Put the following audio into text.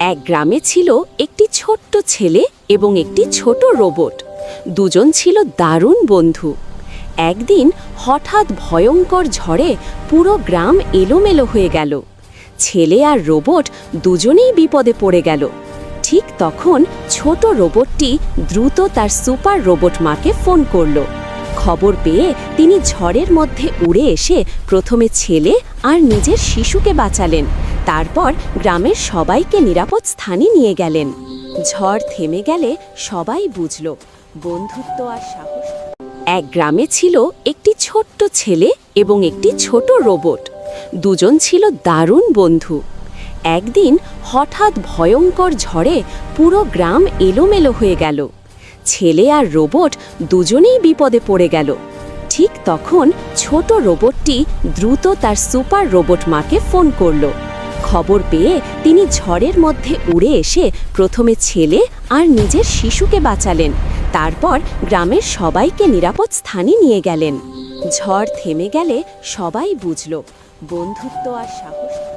এক গ্রামে ছিল একটি ছোট্ট ছেলে এবং একটি ছোট রোবট। দুজন ছিল দারুণ বন্ধু। একদিন হঠাৎ ভয়ঙ্কর ঝড়ে পুরো গ্রাম এলোমেলো হয়ে গেল। ছেলে আর রোবট দুজনেই বিপদে পড়ে গেল। ঠিক তখন ছোট রোবটটি দ্রুত তার সুপার রোবট মাকে ফোন করল। খবর পেয়ে তিনি ঝড়ের মধ্যে উড়ে এসে প্রথমে ছেলে আর নিজের শিশুকে বাঁচালেন। তারপর গ্রামের সবাইকে নিরাপদ স্থানে নিয়ে গেলেন। ঝড় থেমে গেলে সবাই বুঝল, বন্ধুত্ব আর সাহস। এক গ্রামে ছিল একটি ছোট্ট ছেলে এবং একটি ছোট রোবট। দুজন ছিল দারুণ বন্ধু। একদিন হঠাৎ ভয়ঙ্কর ঝড়ে পুরো গ্রাম এলোমেলো হয়ে গেল। ছেলে আর রোবট দুজনেই বিপদে পড়ে গেল। ঠিক তখন ছোট রোবটটি দ্রুত তার সুপার রোবট মাকে ফোন করল। খবর পেয়ে তিনি ঝড়ের মধ্যে উড়ে এসে প্রথমে ছেলে আর নিজের শিশুকে বাঁচালেন। তারপর গ্রামের সবাইকে নিরাপদ স্থানে নিয়ে গেলেন। ঝড় থেমে গেলে সবাই বুঝল, বন্ধুত্ব আর সাহস